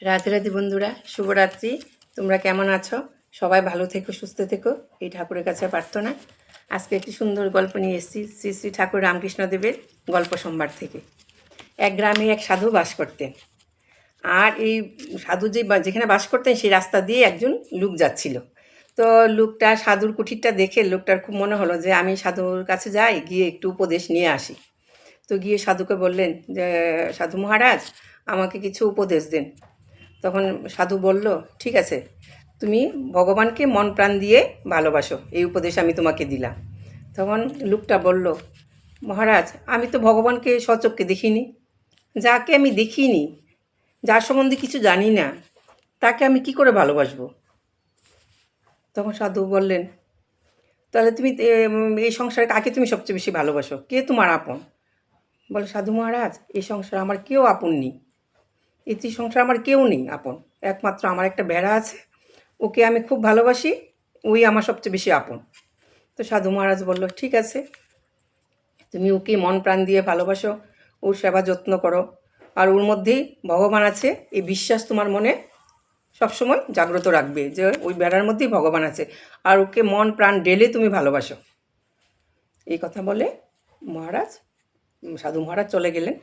রাধে রাধে বন্ধুরা, শুভরাত্রি। তোমরা কেমন আছো? সবাই ভালো থেকো, সুস্থ থেকো। এই ঠাকুরের কাছে প্রার্থনা। আজকে একটি সুন্দর গল্প নিয়ে এসেছি, শ্রী শ্রী ঠাকুর রামকৃষ্ণদেবের গল্প সোমবার থেকে। এক গ্রামে এক সাধু বাস করতেন। আর এই সাধু যে যেখানে বাস করতেন, সেই রাস্তা দিয়ে একজন লোক যাচ্ছিল। তো লোকটা সাধুর কুঠিরটা দেখে লোকটার খুব মনে হলো যে, আমি সাধুর কাছে যাই, গিয়ে একটু উপদেশ নিয়ে আসি। তো গিয়ে সাধুকে বললেন যে, সাধু মহারাজ, আমাকে কিছু উপদেশ দেন। তখন সাধু বলল, ঠিক আছে, তুমি ভগবানকে মন প্রাণ দিয়ে ভালোবাসো, এই উপদেশ আমি তোমাকে দিলাম। তখন লোকটা বলল, মহারাজ, আমি তো ভগবানকে সচক্ষে দেখিনি। যাকে আমি দেখিনি, যার সম্বন্ধে কিছু জানি না, তাকে আমি কি করে ভালোবাসবো? তখন সাধু বললেন, তাহলে তুমি এই সংসারে কাকে তুমি সবচেয়ে বেশি ভালোবাসো? কে তোমার আপন? বলে, সাধু মহারাজ, এই সংসারে আমার কেউ আপন নেই। এই সংসার আমার কেউ নেই আপন। একমাত্র আমার একটা বেড়া আছে, ওকে আমি খুব ভালোবাসি, ওই আমার সবচেয়ে বেশি আপন। তো সাধু মহারাজ বলল, ঠিক আছে, তুমি ওকে মন প্রাণ দিয়ে ভালোবাসো, ওর সেবা যত্ন করো। আর ওর মধ্যেই ভগবান আছে, এই বিশ্বাস তোমার মনে সবসময় জাগ্রত রাখবে যে ওই বেড়ার মধ্যেই ভগবান আছে। আর ওকে মন প্রাণ ডেলে তুমি ভালোবাসো। এই কথা বলে মহারাজ, সাধু মহারাজ চলে গেলেন।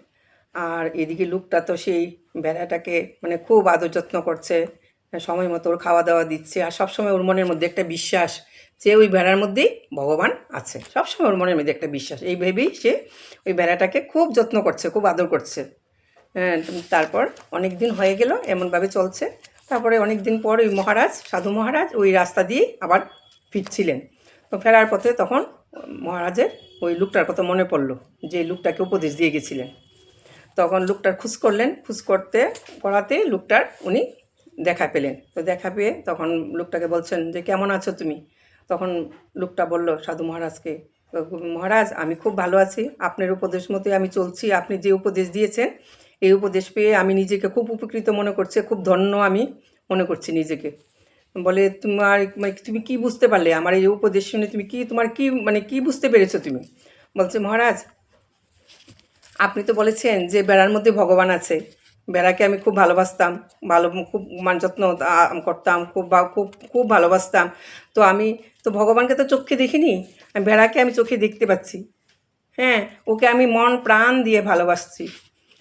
আর এদিকে লোকটা তো সেই বেড়াটাকে মানে খুব আদর যত্ন করছে সময় মতো ওর খাওয়া দাওয়া দিচ্ছে আর সবসময় ওর মনের মধ্যে একটা বিশ্বাস যে ওই বেড়ার মধ্যেই ভগবান আছে। সবসময় ওর মনের মধ্যে একটা বিশ্বাস। এই ভেবেই সে ওই বেড়াটাকে খুব যত্ন করছে খুব আদর করছে। হ্যাঁ, তারপর অনেক দিন হয়ে গেল এমনভাবে চলছে। তারপরে অনেক দিন পর ওই মহারাজ সাধু মহারাজ ওই রাস্তা দিয়ে আবার ফিরছিলেন। তো ফেরার পথে তখন মহারাজের ওই লোকটার কথা মনে পড়ল যে লোকটাকে উপদেশ দিয়ে গেছিলেন। তখন লোকটার খুঁজ করলেন, খুঁজ করতে, করাতে লোকটার উনি দেখা পেলেন। তো দেখা পেয়ে তখন লোকটাকে বলছেন যে, কেমন আছো তুমি? তখন লোকটা বলল, সাধু মহারাজকে। মহারাজ, আমি খুব ভালো আছি। আপনার উপদেশ মতোই আমি চলছি। আপনি যে উপদেশ দিয়েছেন, এই উপদেশ পেয়ে আমি নিজেকে খুব উপকৃত মনে করছি, খুব ধন্য আমি মনে করছি নিজেকে। বলে, তোমার মানে তুমি কি বুঝতে পারলে? আমার এই উপদেশ শুনে তুমি কি, তোমার কি মানে কি বুঝতে পেরেছ তুমি? বলছে, মহারাজ আপনি তো বলেছেন যে বেড়ার মধ্যে ভগবান আছে। বেড়াকে আমি খুব ভালোবাসতাম, ভালো, খুব মান যত্ন করতাম, খুব খুব খুব ভালোবাসতাম। তো আমি, তো ভগবানকে তো চোখে দেখিনি বেড়াকে আমি চোখে দেখতে পাচ্ছি। হ্যাঁ ওকে আমি মন, প্রাণ দিয়ে ভালোবাসছি।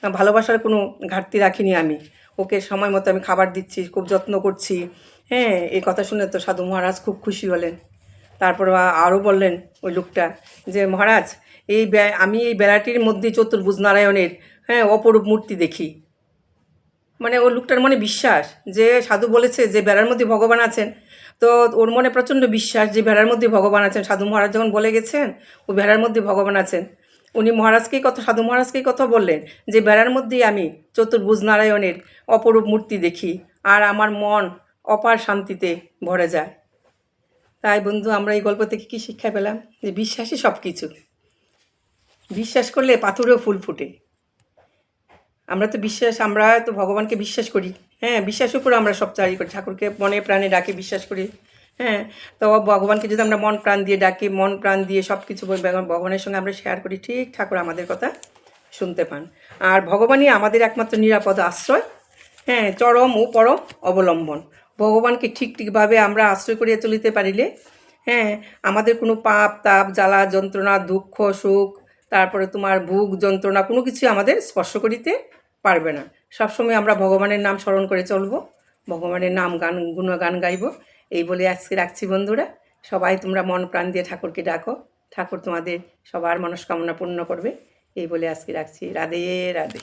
ভালোবাসার কোনো ঘাটতি রাখিনি আমি। ওকে সময় মতো আমি খাবার দিচ্ছি, খুব যত্ন করছি। হ্যাঁ এই কথা শুনে তো সাধু মহারাজ খুব খুশি হলেন। তারপর আরও বললেন ওই লোকটা যে, মহারাজ এই আমি এই বেড়াটির মধ্যে চতুর্ভুজ নারায়ণের হ্যাঁ অপরূপ মূর্তি দেখি। মানে ওর লোকটার মনে বিশ্বাস, যে সাধু বলেছে যে বেড়ার মধ্যে ভগবান আছেন। তো ওর মনে প্রচণ্ড বিশ্বাস যে বেড়ার মধ্যে ভগবান আছেন। সাধু মহারাজ যখন বলে গেছেন, ও বেড়ার মধ্যে ভগবান আছেন। উনি মহারাজকেই কথা, সাধু মহারাজকেই কথা বললেন, যে বেড়ার মধ্যেই আমি চতুর্ভুজ নারায়ণের অপরূপ মূর্তি দেখি, আর আমার মন অপার শান্তিতে ভরে যায়। তাই বন্ধু, আমরা এই গল্প থেকে কী শিক্ষা পেলাম? যে বিশ্বাসই সব কিছু বিশ্বাস করলে পাথরেও ফুল ফুটে। আমরা তো বিশ্বাস, আমরা তো ভগবানকে বিশ্বাস করি। হ্যাঁ বিশ্বাসের উপর আমরা সব চারি করি। ঠাকুরকে মনে প্রাণে ডাকে, বিশ্বাস করি। হ্যাঁ তো ভগবানকে যদি আমরা মন প্রাণ দিয়ে ডাকি, মন প্রাণ দিয়ে সব কিছু ভগবানের সঙ্গে আমরা শেয়ার করি, ঠিক ঠাকুর আমাদের কথা শুনতে পান। আর ভগবানই আমাদের একমাত্র নিরাপদ আশ্রয়। হ্যাঁ চরম ও পরম অবলম্বন। ভগবানকে ঠিক ঠিকভাবে আমরা আশ্রয় করিয়া চলিতে পারিলে হ্যাঁ আমাদের কোনো পাপ, তাপ, জ্বালা, যন্ত্রণা, দুঃখ, সুখ তারপরে তোমার ভোগ যন্ত্রণা কোনো কিছু আমাদের স্পর্শ করিতে পারবে না। সবসময় আমরা ভগবানের নাম স্মরণ করে চলবো, ভগবানের নাম গান, গুণগান গাইব। এই বলে আজকে রাখছি বন্ধুরা। সবাই তোমরা মন প্রাণ দিয়ে ঠাকুরকে ডাকো। ঠাকুর তোমাদের সবার মনস্কামনা পূর্ণ করবে। এই বলে আজকে রাখছি। রাধে রাধে।